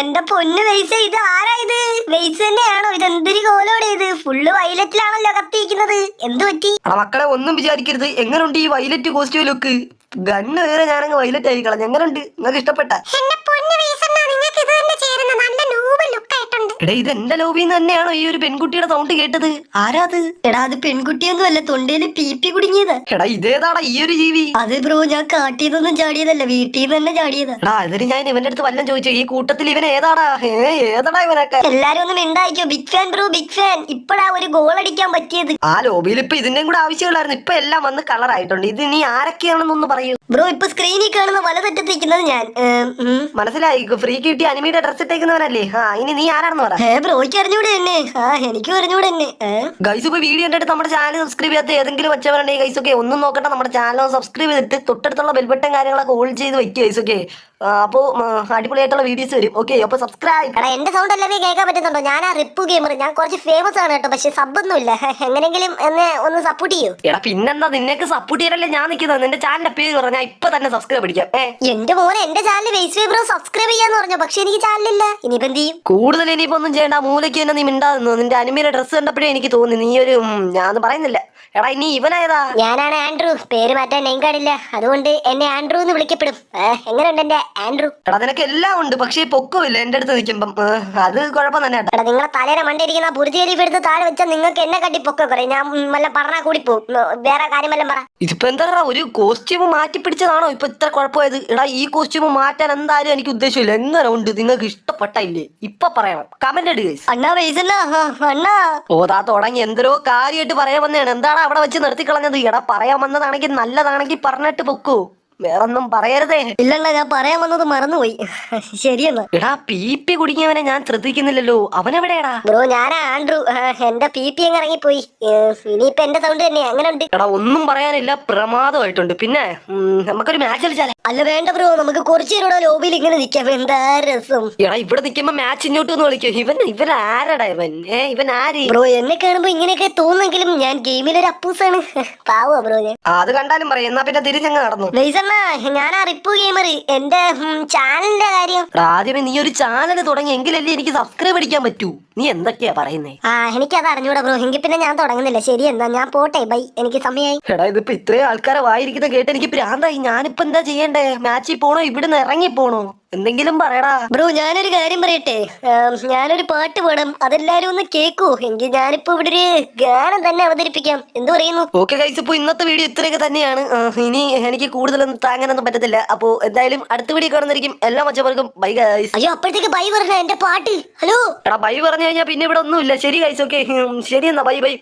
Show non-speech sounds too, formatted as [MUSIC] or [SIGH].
എന്റെ പൊന്ന് വെയ്സ ഇത് ആരാ ഇത്? വെയ്സ് തന്നെയാണോ ഇത് എന്തൊരു കോലോടെ ഇത്? ഫുള്ള് വയലറ്റിലാണല്ലോ കത്തിയിരിക്കുന്നത്. എന്ത് പറ്റി? മക്കളെ ഒന്നും വിചാരിക്കരുത്. എങ്ങനെയുണ്ട് ഈ വൈലറ്റ് കോസ്റ്റ്യൂം ലുക്ക് ഗണ്ണ് വേറെ ഞാനങ്ങ് വൈലറ്റ് ആയി കളഞ്ഞു. എങ്ങനെയുണ്ട് നിങ്ങൾക്ക് ഇഷ്ടപ്പെട്ട? എടാ ഇത് എന്റെ ലോബിന്ന് തന്നെയാണോ ഈ ഒരു പെൺകുട്ടിയുടെ സൗണ്ട് കേട്ടത്? ആരാത് എടാ അത് പെൺകുട്ടിയൊന്നും അല്ല തൊണ്ടയിൽ പീപ്പി കുടുങ്ങിയത്. എടാ ഇതേതാടാ ഈ ഒരു ജീവി? അത് ബ്രോ ഞാൻ കാട്ടിയതൊന്നും ചാടിയതല്ല വീട്ടിൽ നിന്ന് തന്നെ ചാടിയതാ. എടാ അതിന് ഞാൻ ഇവന്റെ അടുത്ത് വല്ലതും ചോദിച്ചു ഈ കൂട്ടത്തിൽ ഇവൻ ഏതാടാ? ഏ ഏതാടാ ഇവനൊക്കെ? എല്ലാരും ഒന്ന് മിണ്ടായിക്കോ big fan bro big fan ഇപ്പഴാ ഒരു ഗോൾ അടിക്കാൻ പറ്റിയത്. ആ ലോബിയിൽ ഇപ്പൊ ഇതിന്റെയും കൂടെ ആവശ്യമുള്ളായിരുന്നു. ഇപ്പൊ എല്ലാം വന്ന് കളർ ആയിട്ടുണ്ട്. ഇത് ഇനി ആരൊക്കെയാണെന്നൊന്ന് പറയൂ. ബ്രോ ഇപ്പൊ സ്ക്രീനിൽ കാണുന്ന വലതെറ്റത്തിരിക്കുന്നത് ഞാൻ. മനസ്സിലായി. ഫ്രീ കിട്ടി അനിമിയുടെ ഡ്രസ് ഇട്ടേക്കുന്നവനല്ലേ? ആ ഇനി നീ ആരാണെന്ന് പറ. ഏ ബ്രോയ്ക്ക് അറിഞ്ഞൂടെ എന്നെ? ആ എനിക്ക് അറിഞ്ഞൂടെ എന്നെ? ഗൈസ് ഇപ്പൊ വീഡിയോ കണ്ടിട്ട് നമ്മുടെ ചാനൽ സബ്സ്ക്രൈബ് ചെയ്യാത്ത ഏതെങ്കിലും വെച്ചവരുണ്ടെങ്കിൽ ഗൈസ് ഒക്കെ ഒന്നും നോക്കട്ടെ നമ്മുടെ ചാനൽ സബ്സ്ക്രൈബ് ചെയ്തിട്ട് തൊട്ടടുത്തുള്ള ബെൽബട്ടൻ കാര്യങ്ങളൊക്കെ ഓൾ ചെയ്ത് വെക്കുക ഗൈസ് ഒക്കെ. അപ്പോൾ അടിപൊളിയായിട്ടുള്ള വീഡിയോസ് വരും. ഓക്കെ അപ്പൊ സബ്സ്ക്രൈബ് എടാ എന്റെ സൗണ്ട് എല്ലാവരും കേൾക്കാൻ പറ്റുന്നുണ്ടോ? ഞാൻ ആ റിപ്പു ഗെയിമർ ഞാൻ കുറച്ച് ഫേമസ് ആണ് കേട്ടോ പക്ഷെ സബ് ഒന്നും ഇല്ല. [LAUGHS] എങ്ങനെങ്കിലും എന്നെ ഒന്ന് സപ്പോർട്ട് ചെയ്യൂ. എടാ പിന്നെന്താ നിനക്ക് സപ്പോർട്ട് ചെയ്യാനല്ലേ ഞാൻ നിൽക്കുന്നത്? നിന്റെ ചാനലിന്റെ പേര് പറഞ്ഞാൽ ഇപ്പൊ തന്നെ സബ്സ്ക്രൈബ് അടിക്കാം. എന്റെ മോനെ എന്റെ ചാനൽ വേസ്റ്റ് ബ്രോ സബ്സ്ക്രൈബ് ചെയ്യാന്ന് പറഞ്ഞു പക്ഷെ എനിക്ക് ചാനലില്ല ഇനിയിപ്പോ എന്ത് ചെയ്യും? കൂടുതൽ ഇനിയിപ്പോ ഒന്നും ചെയ്യണ്ട മൂലയ്ക്ക് തന്നെ നീ മിണ്ടാകുന്നു നിന്റെ അനിമയുടെ ഡ്രസ്സ് കണ്ടപ്പോഴേ എനിക്ക് തോന്നി നീ ഒരു ഞാൻ പറയുന്നില്ല. എടാ ഇനി ഇവനേതാ ഞാനാണ് ആൻഡ്രൂ. പേര് മാറ്റാൻ നെയിം കാർഡില്ല അതുകൊണ്ട് എന്നെ ആൻഡ്രൂ എന്ന് വിളിക്കപ്പെടും. എങ്ങനെയുണ്ട് എന്റെ ആൻഡ്രൂ? എടാ നിനക്ക് എല്ലാം ഉണ്ട് പക്ഷേ പൊക്കമില്ല എന്റെ അടുത്ത് നിൽക്കുമ്പം. അത് കുഴപ്പം തന്നെ എടാ നിങ്ങളെ തലേരെ മണ്ടിരിക്കുന്ന പുരുതിയരി എടുത്ത് താഴെ വെച്ചാൽ നിങ്ങൾക്ക് എന്നെ കട്ടി പൊക്ക പറയും ഞാൻ വല്ല പറഞ്ഞാൽ കൂടി പോകും വേറെ കാര്യം വല്ലതും പറ. ഇതിപ്പോ എന്താ ഒരു കോസ്റ്റ്യൂം മാറ്റി പിടിച്ചതാണോ? ഇപ്പൊ ഇത്ര കുഴപ്പമായത്. എടാ ഈ കോസ്റ്റ്യൂം മാറ്റാൻ എന്തായാലും എനിക്ക് ഉദ്ദേശമില്ല. എങ്ങനെ ഉണ്ട് നിങ്ങൾക്ക് ഇഷ്ടപ്പെട്ടില്ലേ? ഇപ്പൊ പറയണം. കമന്റ് ഇടുക അണ്ണാ വയസ്സണ്ണ അണ്ണാ. ഓതാ തുടങ്ങി. എന്തോ കാര്യമായിട്ട് പറയാൻ വന്നതാണ്. എന്താണ് അവിടെ വെച്ച് നിർത്തിക്കളഞ്ഞത്? എടാ പറയാൻ വന്നതാണെങ്കിൽ നല്ലതാണെങ്കിൽ പറഞ്ഞിട്ട് പൊക്കൂ. വേറൊന്നും പറയരുതേ. ഇല്ലണ്ണ ഞാൻ പറയാൻ വന്നത് മറന്നുപോയി. ശരിയെന്നാ. എടാ പി പി കുടുങ്ങിയവനെ ഞാൻ ശ്രദ്ധിക്കുന്നില്ലല്ലോ. അവനെവിടെയാടാ? ബ്രോ ഞാനാ ആൻഡ്രു എന്റെ പി പി അങ്ങ് ഇറങ്ങിപ്പോയി. ഇനിയിപ്പൊ എന്റെ സൗണ്ട് തന്നെ അങ്ങനെ ഉണ്ട്. എടാ ഒന്നും പറയാനില്ല പ്രമാദമായിട്ടുണ്ട്. പിന്നെ ഉം, നമുക്കൊരു മാച്ച് കളിച്ചാലേ. അല്ല വേണ്ട ബ്രോ നമുക്ക് കുറച്ചു നേരം ലോബിയിൽ ഇങ്ങനെ നിക്കാം. എന്താ രസം? എടാ ഇവിടെ നിൽക്കുമ്പോ മാച്ച് ഇങ്ങോട്ട് ഒന്ന് കളിക്കും. ഇവൻ ഇവൻ ആരടാ ഇവൻ? ഏ ഇവൻ ആര്? ബ്രോ എന്നെ കാണുമ്പോ ഇങ്ങനെയൊക്കെ തോന്നുന്നെങ്കിലും ഞാൻ ഗെയിമിലൊരു അപ്പൂസാണ്. പാവോ ബ്രോ ഞാൻ. ആ, അത് കണ്ടാലും പറയും. എന്നാ പിന്നെ തിരിഞ്ഞങ്ങ് നടന്നു. ഞാനാ റിപ്പു ഗെയിമർ എന്റെ ചാനലിന്റെ കാര്യം. ആദ്യമേ നീ ഒരു ചാനൽ തുടങ്ങി എങ്കിലല്ലേ എനിക്ക് സബ്സ്ക്രൈബ് അടിക്കാൻ പറ്റൂ. നീ എന്തൊക്കെയാ പറയുന്നേ? ആ എനിക്കത് അറിഞ്ഞൂടാ ബ്രോ. എങ്കിൽ പിന്നെ ഞാൻ തുടങ്ങുന്നില്ല. ശരി എന്നാ ഞാൻ പോട്ടെ. ബൈ. എനിക്ക് സമയമായി എടാ ഇതിപ്പോ ഇത്രയും ആൾക്കാരെ വായിരിക്കുന്ന കേട്ട് എനിക്ക് പ്രാന്തായി ഞാനിപ്പോ എന്താ ചെയ്യണ്ടേ? മാച്ചിൽ പോണോ? ഇവിടുന്ന് ഇറങ്ങി പോണോ എന്തെങ്കിലും പറയടാ. ബ്രോ ഞാനൊരു കാര്യം പറയട്ടെ? ഞാനൊരു പാട്ട് പാടാം. അതെല്ലാരും ഒന്ന് കേക്കൂ. എങ്കിൽ ഞാനിപ്പോ ഇവിടെ ഒരു ഗാനം തന്നെ അവതരിപ്പിക്കാം. എന്ത് പറയുന്നു? ഓക്കെ ഗൈസ് ഇപ്പൊ ഇന്നത്തെ വീഡിയോ ഇത്രയൊക്കെ തന്നെയാണ്. ഇനി എനിക്ക് കൂടുതലൊന്നും താങ്ങാനൊന്നും പറ്റത്തില്ല. അപ്പോ എന്തായാലും അടുത്ത വീഡിയോ കാണുന്നതായിരിക്കും. എല്ലാ മച്ചവർക്കും ബൈ ഗൈസ് അയ്യോ അപ്പോഴത്തേക്ക് ബൈ പറഞ്ഞ എന്റെ പാട്ട്. ഹലോ എടാ ബൈ പറഞ്ഞു കഴിഞ്ഞാൽ പിന്നെ ഇവിടെ ഒന്നുമില്ല. ശരി ഗൈസ് ഓക്കെ ശരി എന്നാ ബൈ ബൈ